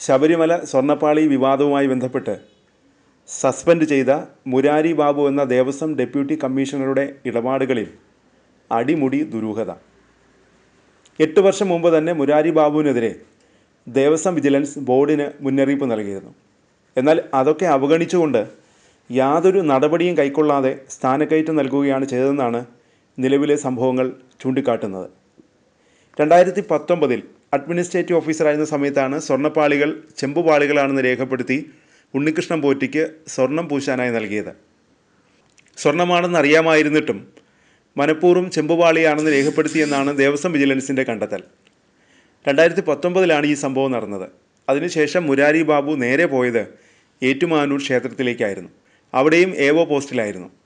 ശബരിമല സ്വർണപ്പാളി വിവാദവുമായി ബന്ധപ്പെട്ട് സസ്പെൻഡ് ചെയ്ത മുരാരി ബാബു എന്ന ദേവസ്വം ഡെപ്യൂട്ടി കമ്മീഷണറുടെ ഇടപാടുകളിൽ അടിമുടി ദുരൂഹത. എട്ട് വർഷം മുമ്പ് തന്നെ മുരാരി ബാബുവിനെതിരെ ദേവസ്വം വിജിലൻസ് ബോർഡിന് മുന്നറിയിപ്പ് നൽകിയിരുന്നു. എന്നാൽ അതൊക്കെ അവഗണിച്ചുകൊണ്ട് യാതൊരു നടപടിയും കൈക്കൊള്ളാതെ സ്ഥാനക്കയറ്റം നൽകുകയാണ് ചെയ്തതെന്നാണ് നിലവിലെ സംഭവങ്ങൾ ചൂണ്ടിക്കാട്ടുന്നത്. രണ്ടായിരത്തി പത്തൊമ്പതിൽ അഡ്മിനിസ്ട്രേറ്റീവ് ഓഫീസറായിരുന്ന സമയത്താണ് സ്വർണപ്പാളികൾ ചെമ്പുപാളികളാണെന്ന് രേഖപ്പെടുത്തി ഉണ്ണികൃഷ്ണൻ പോറ്റിക്ക് സ്വർണം പൂശാനായി നൽകിയത്. സ്വർണമാണെന്ന് അറിയാമായിരുന്നിട്ടും മനഃപൂർവം ചെമ്പുപാളിയാണെന്ന് രേഖപ്പെടുത്തിയെന്നാണ് ദേവസ്വം വിജിലൻസിന്റെ കണ്ടെത്തൽ. രണ്ടായിരത്തി പത്തൊമ്പതിലാണ് ഈ സംഭവം നടന്നത്. അതിനുശേഷം മുരാരി ബാബു നേരെ പോയത് ഏറ്റുമാനൂർ ക്ഷേത്രത്തിലേക്കായിരുന്നു. അവിടെയും ഏവോ പോസ്റ്റിലായിരുന്നു.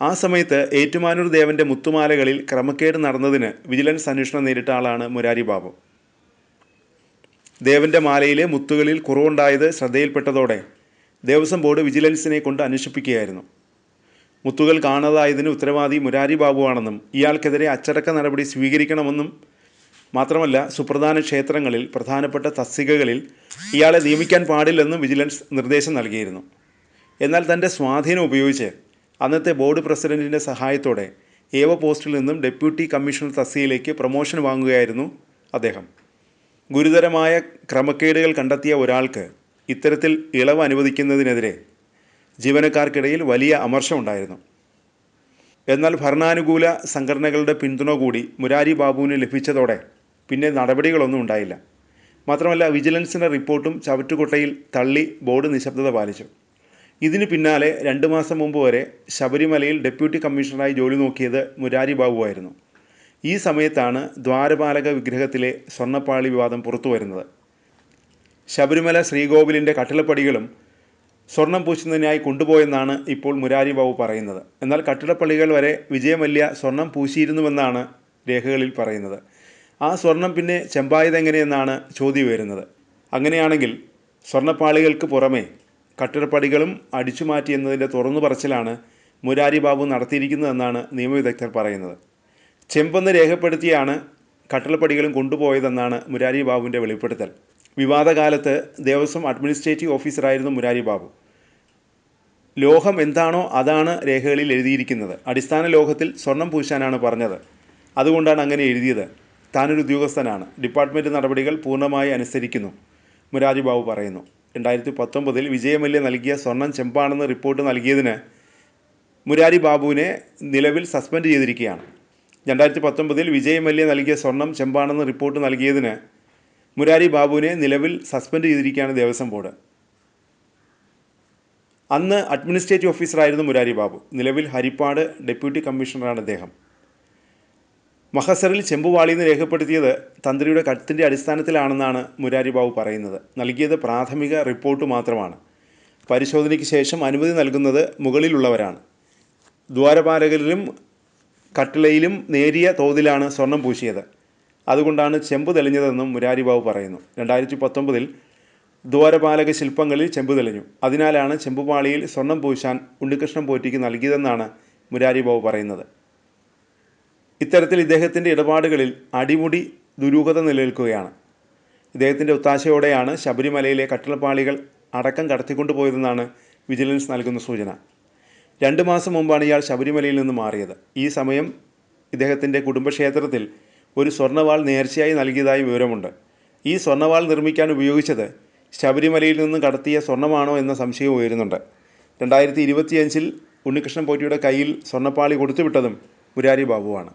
ആ സമയത്ത് ഏറ്റുമാനൂർ ദേവന്റെ മുത്തുമാലകളിൽ ക്രമക്കേട് നടന്നതിന് വിജിലൻസ് അന്വേഷണം നേരിട്ട ആളാണ് മുരാരി ബാബു. ദേവന്റെ മാലയിലെ മുത്തുകളിൽ കുറവുണ്ടായത് ശ്രദ്ധയിൽപ്പെട്ടതോടെ ദേവസ്വം ബോർഡ് വിജിലൻസിനെ കൊണ്ട് അന്വേഷിപ്പിക്കുകയായിരുന്നു. മുത്തുകൾ കാണാതായതിന് ഉത്തരവാദി മുരാരി ബാബുവാണെന്നും ഇയാൾക്കെതിരെ അച്ചടക്ക നടപടി സ്വീകരിക്കണമെന്നും മാത്രമല്ല സുപ്രധാന ക്ഷേത്രങ്ങളിൽ പ്രധാനപ്പെട്ട തസ്തികകളിൽ ഇയാളെ നിയമിക്കാൻ പാടില്ലെന്നും വിജിലൻസ് നിർദ്ദേശം നൽകിയിരുന്നു. എന്നാൽ തന്റെ സ്വാധീനം ഉപയോഗിച്ച് അന്നത്തെ ബോർഡ് പ്രസിഡന്റിന്റെ സഹായത്തോടെ ഏവ പോസ്റ്റിൽ നിന്നും ഡെപ്യൂട്ടി കമ്മീഷണർ തസ്തികയിലേക്ക് പ്രൊമോഷൻ വാങ്ങുകയായിരുന്നു അദ്ദേഹം. ഗുരുതരമായ ക്രമക്കേടുകൾ കണ്ടെത്തിയ ഒരാൾക്ക് ഇത്തരത്തിൽ ഇളവ് അനുവദിക്കുന്നതിനെതിരെ ജീവനക്കാർക്കിടയിൽ വലിയ അമർഷമുണ്ടായിരുന്നു എന്നാൽ ഭരണാനുകൂല സംഘടനകളുടെ പിന്തുണ കൂടി മുരാരി ബാബുവിന് ലഭിച്ചതോടെ പിന്നെ നടപടികളൊന്നും ഉണ്ടായില്ല. മാത്രമല്ല വിജിലൻസിന്റെ റിപ്പോർട്ടും ചവറ്റുകുട്ടയിൽ തള്ളി ബോർഡ് നിശബ്ദത പാലിച്ചു. ഇതിനു പിന്നാലെ രണ്ട് മാസം മുമ്പ് വരെ ശബരിമലയിൽ ഡെപ്യൂട്ടി കമ്മീഷണറായി ജോലി നോക്കിയത് മുരാരി ബാബുവായിരുന്നു ഈ സമയത്താണ് ദ്വാരപാലക വിഗ്രഹത്തിലെ സ്വർണപ്പാളി വിവാദം പുറത്തുവരുന്നത് ശബരിമല ശ്രീകോവിലിന്റെ കട്ടിളപ്പടികളും സ്വർണം പൂശുന്നതിനായി കൊണ്ടുപോയെന്നാണ് ഇപ്പോൾ മുരാരി ബാബു പറയുന്നത്. എന്നാൽ കട്ടിടപ്പള്ളികൾ വരെ വിജയമല്യ സ്വർണം പൂശിയിരുന്നുവെന്നാണ് രേഖകളിൽ പറയുന്നത്. ആ സ്വർണം പിന്നെ ചെമ്പായതെങ്ങനെയെന്നാണ് ചോദ്യം വരുന്നത് അങ്ങനെയാണെങ്കിൽ സ്വർണപ്പാളികൾക്ക് പുറമെ കട്ടിടപ്പടികളും അടിച്ചു മാറ്റിയെന്നതിന്റെ തുറന്നു പറച്ചിലാണ് മുരാരി ബാബു നടത്തിയിരിക്കുന്നതെന്നാണ് നിയമവിദഗ്ധർ പറയുന്നത്. ചെമ്പെന്ന് രേഖപ്പെടുത്തിയാണ് കട്ടിളപ്പടികളും കൊണ്ടുപോയതെന്നാണ് മുരാരി ബാബുവിന്റെ വെളിപ്പെടുത്തൽ. വിവാദകാലത്ത് ദേവസ്വം അഡ്മിനിസ്ട്രേറ്റീവ് ഓഫീസറായിരുന്നു മുരാരി ബാബു. ലോഹം എന്താണോ അതാണ് രേഖകളിൽ എഴുതിയിരിക്കുന്നത്. അടിസ്ഥാന ലോഹത്തിൽ സ്വർണം പൂശാനാണ് പറഞ്ഞത്. അതുകൊണ്ടാണ് അങ്ങനെ എഴുതിയത്. താനൊരു ഉദ്യോഗസ്ഥനാണ്. ഡിപ്പാർട്ട്മെന്റ് നടപടികൾ പൂർണമായി അനുസരിക്കുന്നു മുരാരി ബാബു പറയുന്നു. രണ്ടായിരത്തി പത്തൊമ്പതിൽ വിജയമല്യ നൽകിയ സ്വർണം ചെമ്പാണെന്ന് റിപ്പോർട്ട് നൽകിയതിന് മുരാരി ബാബുവിനെ നിലവിൽ സസ്പെൻഡ് ചെയ്തിരിക്കുകയാണ്. രണ്ടായിരത്തി പത്തൊമ്പതിൽ വിജയമല്യ നൽകിയ സ്വർണം ചെമ്പാണെന്ന് റിപ്പോർട്ട് നൽകിയതിന് മുരാരി ബാബുവിനെ നിലവിൽ സസ്പെൻഡ് ചെയ്തിരിക്കുകയാണ് ദേവസ്വം ബോർഡ്. അന്ന് അഡ്മിനിസ്ട്രേറ്റീവ് ഓഫീസറായിരുന്നു മുരാരി ബാബു. നിലവിൽ ഹരിപ്പാട് ഡെപ്യൂട്ടി കമ്മീഷണറാണ് അദ്ദേഹം. മഹസറിൽ ചെമ്പുവാളിന്ന് രേഖപ്പെടുത്തിയത് തന്ത്രിയുടെ കത്തിന്റെ അടിസ്ഥാനത്തിലാണെന്നാണ് മുരാരി ബാബു പറയുന്നത്. നൽകിയത് പ്രാഥമിക റിപ്പോർട്ട് മാത്രമാണ്. പരിശോധനയ്ക്ക് ശേഷം അനുമതി നൽകുന്നത് മുകളിലുള്ളവരാണ്. ദ്വാരപാലകരിലും കട്ടിളയിലും നേരിയ തോതിലാണ് സ്വർണം പൂശിയത്. അതുകൊണ്ടാണ് ചെമ്പ് തെളിഞ്ഞതെന്നും മുരാരി ബാബു പറയുന്നു. രണ്ടായിരത്തി പത്തൊമ്പതിൽ ദ്വാരപാലക ശില്പങ്ങളിൽ ചെമ്പ് തെളിഞ്ഞു. അതിനാലാണ് ചെമ്പുപാളിയിൽ സ്വർണം പൂശാൻ ഉണ്ണികൃഷ്ണൻ പോറ്റിക്ക് നൽകിയതെന്നാണ് മുരാരി ബാബു പറയുന്നത്. ഇത്തരത്തിൽ ഇദ്ദേഹത്തിന്റെ ഇടപാടുകളിൽ അടിമുടി ദുരൂഹത നിലനിൽക്കുകയാണ്. ഇദ്ദേഹത്തിന്റെ ഒത്താശയോടെയാണ് ശബരിമലയിലെ കട്ടിളപ്പാളികൾ അടക്കം കടത്തിക്കൊണ്ടുപോയതെന്നാണ് വിജിലൻസ് നൽകുന്ന സൂചന. രണ്ട് മാസം മുമ്പാണ് ഇയാൾ ശബരിമലയിൽ നിന്ന് മാറിയത്. ഈ സമയം ഇദ്ദേഹത്തിന്റെ കുടുംബക്ഷേത്രത്തിൽ ഒരു സ്വർണവാൾ നേർച്ചയായി നൽകിയതായി വിവരമുണ്ട്. ഈ സ്വർണവാൾ നിർമ്മിക്കാൻ ഉപയോഗിച്ചത് ശബരിമലയിൽ നിന്ന് കടത്തിയ സ്വർണമാണോ എന്ന സംശയം ഉയരുന്നുണ്ട്. രണ്ടായിരത്തി ഇരുപത്തിയഞ്ചിൽ ഉണ്ണികൃഷ്ണൻ പോറ്റിയുടെ കയ്യിൽ സ്വർണപ്പാളി കൊടുത്തുവിട്ടതും മുരാരി ബാബുവാണ്